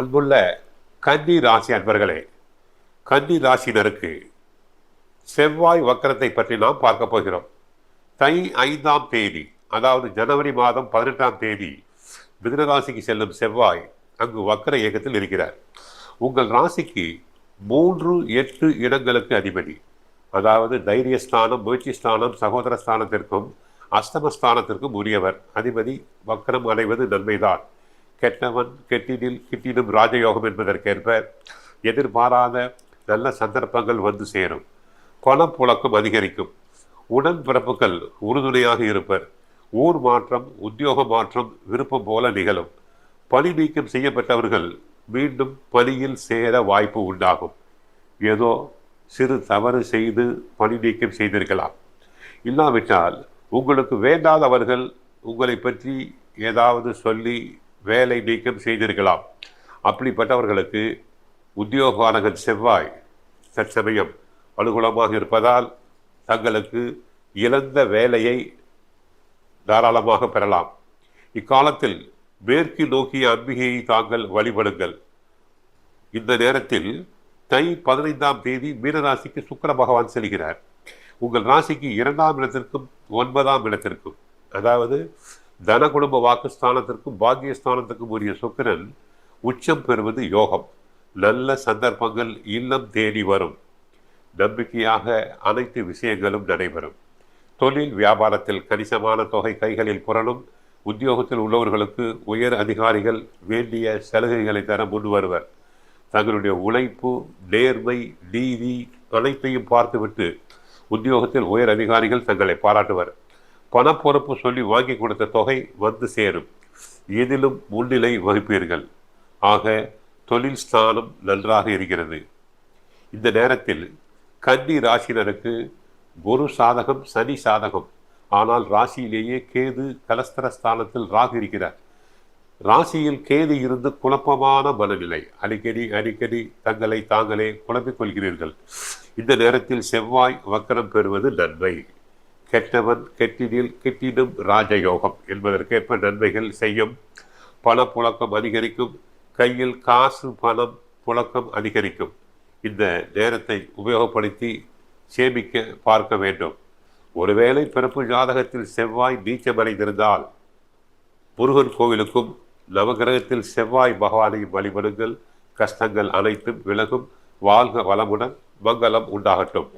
அன்புள்ள கன்னி ராசி அன்பர்களே கன்னி ராசினருக்கு செவ்வாய் வக்கரத்தை பற்றி நாம் பார்க்க போகிறோம். தை ஐந்தாம் தேதி அதாவது ஜனவரி மாதம் பதினெட்டாம் தேதி மிதனராசிக்கு செல்லும் செவ்வாய் அங்கு வக்கர இயக்கத்தில் இருக்கிறார். உங்கள் ராசிக்கு மூன்று எட்டு இடங்களுக்கு அதிபதி. அதாவது தைரியஸ்தானம் முயற்சி ஸ்தானம் சகோதர ஸ்தானத்திற்கும் அஸ்தமஸ்தானத்திற்கும் உரியவர். அதிபதி வக்கரம் அடைவது நன்மைதான். கெட்டவன் கெட்டினில் கிட்டினும் ராஜயோகம் என்பதற்கேற்ப எதிர்பாராத நல்ல சந்தர்ப்பங்கள் வந்து சேரும். பணப்புழக்கம் அதிகரிக்கும். உடன்பிறப்புகள் உறுதுணையாக இருப்பர். ஊர் மாற்றம் உத்தியோக மாற்றம் விருப்பம் போல நிகழும். பணி நீக்கம் செய்யப்பட்டவர்கள் மீண்டும் பணியில் சேர வாய்ப்பு உண்டாகும். ஏதோ சிறு தவறு செய்து பணி நீக்கம் செய்திருக்கலாம் இல்லாவிட்டால் உங்களுக்கு வேண்டாதவர்கள் உங்களை பற்றி ஏதாவது சொல்லி வேலை நீக்கம் செய்திருக்கலாம். அப்படிப்பட்டவர்களுக்கு உத்தியோகானகன் செவ்வாய் தற்சமயம் அனுகூலமாக இருப்பதால் தங்களுக்கு இழந்த வேலையை தாராளமாக பெறலாம். இக்காலத்தில் மேற்கு நோக்கிய அம்பிகையை தாங்கள் வழிபடுங்கள். இந்த நேரத்தில் தை பதினைந்தாம் தேதி மீனராசிக்கு சுக்கர பகவான் செல்கிறார். உங்கள் ராசிக்கு இரண்டாம் இடத்திற்கும் ஒன்பதாம் இடத்திற்கும். அதாவது தன குடும்ப வாக்குஸ்தானத்திற்கும் பாக்கியஸ்தானத்துக்கும் உரிய சுக்கிரன் உச்சம் பெறுவது யோகம். நல்ல சந்தர்ப்பங்கள் இல்லம் தேடி வரும். நம்பிக்கையாக அனைத்து விஷயங்களும் நடைபெறும். தொழில் வியாபாரத்தில் கணிசமான தொகை கைகளில் புரளும். உத்தியோகத்தில் உள்ளவர்களுக்கு உயர் அதிகாரிகள் வேண்டிய சலுகைகளை தர முன் வருவர். தங்களுடைய உழைப்பு நேர்மை நீதி அனைத்தையும் பார்த்துவிட்டு உத்தியோகத்தில் உயர் அதிகாரிகள் தங்களை பாராட்டுவர். பணப்பொறுப்பு சொல்லி வாங்கி கொடுத்த தொகை வந்து சேரும். எதிலும் முன்னிலை வகிப்பீர்கள். ஆக தொழில் ஸ்தானம் நன்றாக இருக்கிறது. இந்த நேரத்தில் கன்னி ராசினருக்கு குரு சாதகம் சனி சாதகம். ஆனால் ராசியிலேயே கேது கலஸ்தர ஸ்தானத்தில் ராகு இருக்கிறார். ராசியில் கேது இருந்து குழப்பமான மனநிலை. அடிக்கடி அடிக்கடி தங்களை தாங்களே குழப்பிக் கொள்கிறீர்கள். இந்த நேரத்தில் செவ்வாய் வக்கரம் பெறுவது நன்மை. கெட்டவன் கெட்டினில் கெட்டிடும் ராஜயோகம் என்பதற்கேற்ப நன்மைகள் செய்யும். பண புழக்கம் அதிகரிக்கும். கையில் காசு பணம் புழக்கம் அதிகரிக்கும். இந்த நேரத்தை உபயோகப்படுத்தி சேமிக்க பார்க்க வேண்டும். ஒருவேளை பிறப்பு ஜாதகத்தில் செவ்வாய் நீச்சமடைந்திருந்தால் முருகன் கோவிலுக்கும் நவகிரகத்தில் செவ்வாய் பகவானையும் வழிபடுங்கள். கஷ்டங்கள் அனைத்தும் விலகும். வாழ்க வளமுடன் மங்களம் உண்டாகட்டும்.